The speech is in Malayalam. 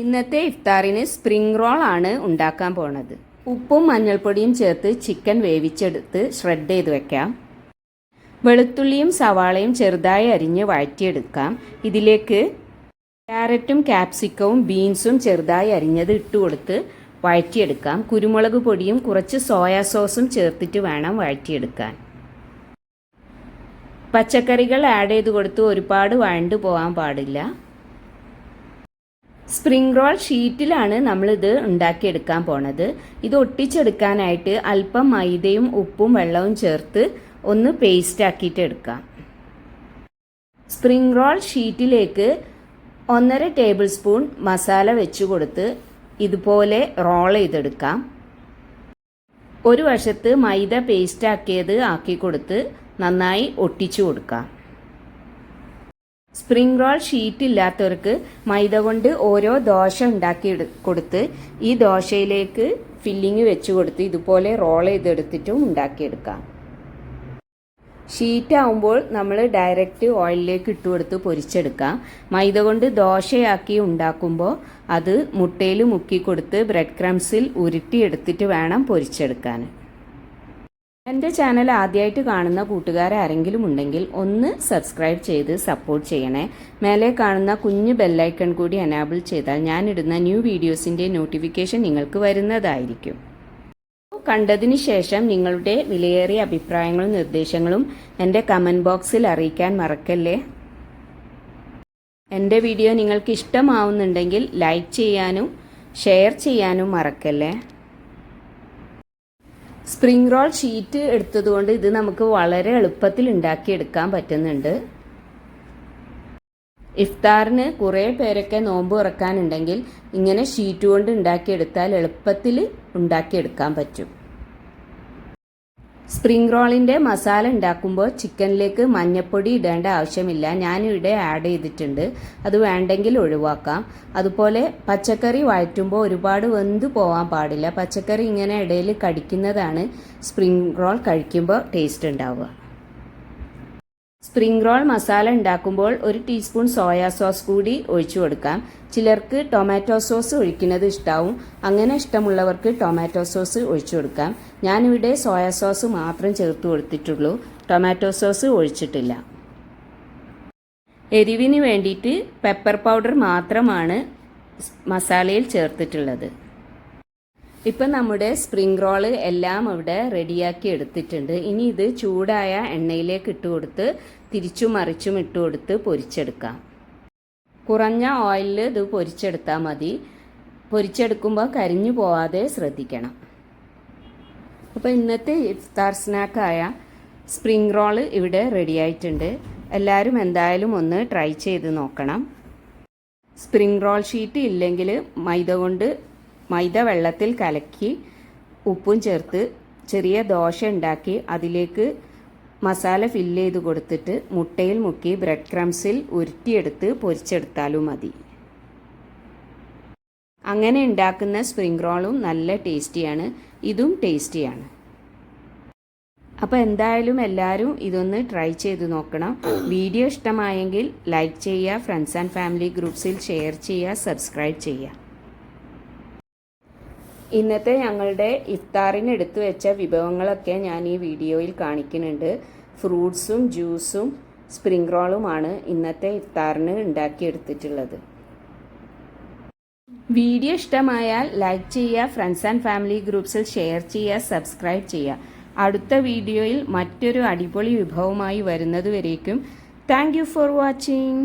ഇന്നത്തെ ഇഫ്താറിന് സ്പ്രിംഗ് റോൾ ആണ് ഉണ്ടാക്കാൻ പോണത്. ഉപ്പും മഞ്ഞൾപ്പൊടിയും ചേർത്ത് ചിക്കൻ വേവിച്ചെടുത്ത് ഷ്രെഡ് ചെയ്ത് വെക്കാം. വെളുത്തുള്ളിയും സവാളയും ചെറുതായി അരിഞ്ഞ് വഴറ്റിയെടുക്കാം. ഇതിലേക്ക് ക്യാരറ്റും ക്യാപ്സിക്കവും ബീൻസും ചെറുതായി അരിഞ്ഞത് ഇട്ട് കൊടുത്ത് വഴറ്റിയെടുക്കാം. കുരുമുളക് പൊടിയും കുറച്ച് സോയാ സോസും ചേർത്തിട്ട് വേണം വഴറ്റിയെടുക്കാൻ. പച്ചക്കറികൾ ആഡ് ചെയ്ത് കൊടുത്ത് ഒരുപാട് വഴണ്ടു പോകാൻ പാടില്ല. സ്പ്രിംഗ് റോൾ ഷീറ്റിലാണ് നമ്മളിത് ഉണ്ടാക്കിയെടുക്കാൻ പോണത്. ഇത് ഒട്ടിച്ചെടുക്കാനായിട്ട് അല്പം മൈദയും ഉപ്പും വെള്ളവും ചേർത്ത് ഒന്ന് പേസ്റ്റ് ആക്കിയിട്ട് എടുക്കാം. സ്പ്രിംഗ് റോൾ ഷീറ്റിലേക്ക് ഒന്നര ടേബിൾ സ്പൂൺ മസാല വെച്ച് കൊടുത്ത് ഇതുപോലെ റോൾ ചെയ്തെടുക്കാം. ഒരു വശത്ത് മൈദ പേസ്റ്റ് ആക്കിയത് ആക്കി കൊടുത്ത് നന്നായി ഒട്ടിച്ചു കൊടുക്കാം. സ്പ്രിംഗ് റോൾ ഷീറ്റ് ഇല്ലാത്തവർക്ക് മൈദ കൊണ്ട് ഓരോ ദോശ ഉണ്ടാക്കി കൊടുത്ത് ഈ ദോശയിലേക്ക് ഫില്ലിങ് വെച്ച് കൊടുത്ത് ഇതുപോലെ റോൾ ചെയ്തെടുത്തിട്ടും ഉണ്ടാക്കിയെടുക്കാം. ഷീറ്റ് ആവുമ്പോൾ നമ്മൾ ഡയറക്റ്റ് ഓയിലിലേക്ക് ഇട്ട് കൊടുത്ത് പൊരിച്ചെടുക്കാം. മൈദ കൊണ്ട് ദോശയാക്കി ഉണ്ടാക്കുമ്പോൾ അത് മുട്ടയിൽ മുക്കി കൊടുത്ത് ബ്രെഡ് ക്രംസിൽ ഉരുട്ടിയെടുത്തിട്ട് വേണം പൊരിച്ചെടുക്കാൻ. എന്റെ ചാനൽ ആദ്യമായിട്ട് കാണുന്ന കൂട്ടുകാർ ആരെങ്കിലും ഉണ്ടെങ്കിൽ ഒന്ന് സബ്സ്ക്രൈബ് ചെയ്ത് സപ്പോർട്ട് ചെയ്യണേ. മേലെ കാണുന്ന കുഞ്ഞ് ബെല്ലൈക്കൺ കൂടി എനാബിൾ ചെയ്താൽ ഞാനിടുന്ന ന്യൂ വീഡിയോസിന്റെ നോട്ടിഫിക്കേഷൻ നിങ്ങൾക്ക് വരുന്നതായിരിക്കും. കണ്ടതിന് ശേഷം നിങ്ങളുടെ വിലയേറിയ അഭിപ്രായങ്ങളും നിർദ്ദേശങ്ങളും എന്റെ കമന്റ് ബോക്സിൽ അറിയിക്കാൻ മറക്കല്ലേ? എന്റെ വീഡിയോ നിങ്ങൾക്ക് ഇഷ്ടമാവുന്നുണ്ടെങ്കിൽ ലൈക്ക് ചെയ്യാനും ഷെയർ ചെയ്യാനും മറക്കല്ലേ? സ്പ്രിംഗ് റോൾ ഷീറ്റ് എടുത്തതുകൊണ്ട് ഇത് നമുക്ക് വളരെ എളുപ്പത്തിൽ ഉണ്ടാക്കിയെടുക്കാൻ പറ്റുന്നുണ്ട്. ഇഫ്താറിന് കുറേ പേരൊക്കെ നോമ്പ് തുറക്കാനുണ്ടെങ്കിൽ ഇങ്ങനെ ഷീറ്റ് കൊണ്ട് ഉണ്ടാക്കിയെടുത്താൽ എളുപ്പത്തിൽ ഉണ്ടാക്കിയെടുക്കാൻ പറ്റും. സ്പ്രിംഗ് റോളിന്റെ മസാല ഉണ്ടാക്കുമ്പോൾ ചിക്കനിലേക്ക് മഞ്ഞപ്പൊടി ഇടേണ്ട ആവശ്യമില്ല. ഞാനിവിടെ ആഡ് ചെയ്തിട്ടുണ്ട്. അത് വേണ്ടെങ്കിൽ ഒഴിവാക്കാം. അതുപോലെ പച്ചക്കറി വഴറ്റുമ്പോൾ ഒരുപാട് വെന്ത് പോകാൻ പാടില്ല. പച്ചക്കറി ഇങ്ങനെ ഇടയിൽ കടിക്കുന്നതാണ് സ്പ്രിംഗ് റോൾ കഴിക്കുമ്പോൾ ടേസ്റ്റ് ഉണ്ടാവുക. സ്പ്രിംഗ് റോൾ മസാല ഉണ്ടാക്കുമ്പോൾ ഒരു ടീസ്പൂൺ സോയാ സോസ് കൂടി ഒഴിച്ചു കൊടുക്കാം. ചിലർക്ക് ടൊമാറ്റോ സോസ് ഒഴിക്കുന്നത് ഇഷ്ടാവും. അങ്ങനെ ഇഷ്ടമുള്ളവർക്ക് ടൊമാറ്റോ സോസ് ഒഴിച്ചു കൊടുക്കാം. ഞാനിവിടെ സോയാ സോസ് മാത്രം ചേർത്ത് കൊടുത്തിട്ടുള്ളൂ. ടൊമാറ്റോ സോസ് ഒഴിച്ചിട്ടില്ല. എരിവിന് വേണ്ടിയിട്ട് പെപ്പർ പൗഡർ മാത്രമാണ് മസാലയിൽ ചേർത്തിട്ടുള്ളത്. ഇപ്പം നമ്മുടെ സ്പ്രിംഗ് റോൾ എല്ലാം ഇവിടെ റെഡിയാക്കി എടുത്തിട്ടുണ്ട്. ഇനി ഇത് ചൂടായ എണ്ണയിലേക്ക് ഇട്ട് കൊടുത്ത് തിരിച്ചും മറിച്ചും ഇട്ട് കൊടുത്ത് പൊരിച്ചെടുക്കാം. കുറഞ്ഞ ഓയിലിൽ ഇത് പൊരിച്ചെടുത്താൽ മതി. പൊരിച്ചെടുക്കുമ്പോൾ കരിഞ്ഞു പോവാതെ ശ്രദ്ധിക്കണം. അപ്പോൾ ഇന്നത്തെ ഇഫ്താർ സ്നാക്കായ സ്പ്രിംഗ് റോൾ ഇവിടെ റെഡിയായിട്ടുണ്ട് എല്ലാവരും എന്തായാലും ഒന്ന് ട്രൈ ചെയ്ത് നോക്കണം. സ്പ്രിംഗ് റോൾ ഷീറ്റ് ഇല്ലെങ്കിൽ മൈദ കൊണ്ട് മൈദ വെള്ളത്തിൽ കലക്കി ഉപ്പും ചേർത്ത് ചെറിയ ദോശ ഉണ്ടാക്കി അതിലേക്ക് മസാല ഫില്ല് ചെയ്ത് കൊടുത്തിട്ട് മുട്ടയിൽ മുക്കി ബ്രെഡ് ക്രംസിൽ ഉരുട്ടിയെടുത്ത് പൊരിച്ചെടുത്താലും മതി. അങ്ങനെ ഉണ്ടാക്കുന്ന സ്പ്രിംഗ് റോളും നല്ല ടേസ്റ്റിയാണ് ഇതും ടേസ്റ്റിയാണ് അപ്പോൾ എന്തായാലും എല്ലാവരും ഇതൊന്ന് ട്രൈ ചെയ്ത് നോക്കണം. വീഡിയോ ഇഷ്ടമായെങ്കിൽ ലൈക്ക് ചെയ്യുക ഫ്രണ്ട്സ് ആൻഡ് ഫാമിലി ഗ്രൂപ്പ്സിൽ ഷെയർ ചെയ്യുക സബ്സ്ക്രൈബ് ചെയ്യുക. ഇന്നത്തെ ഞങ്ങളുടെ ഇഫ്താറിന് എടുത്തു വെച്ച വിഭവങ്ങളൊക്കെ ഞാൻ ഈ വീഡിയോയിൽ കാണിക്കുന്നുണ്ട്. ഫ്രൂട്ട്സും ജ്യൂസും സ്പ്രിംഗ് റോളുമാണ് ഇന്നത്തെ ഇഫ്താറിന് ഉണ്ടാക്കിയെടുത്തിട്ടുള്ളത്. വീഡിയോ ഇഷ്ടമായാൽ ലൈക്ക് ചെയ്യുക ഫ്രണ്ട്സ് ആൻഡ് ഫാമിലി ഗ്രൂപ്പ്സിൽ ഷെയർ ചെയ്യുക സബ്സ്ക്രൈബ് ചെയ്യുക. അടുത്ത വീഡിയോയിൽ മറ്റൊരു അടിപൊളി വിഭവമായി വരുന്നതുവരേക്കും താങ്ക് ഫോർ വാച്ചിങ്.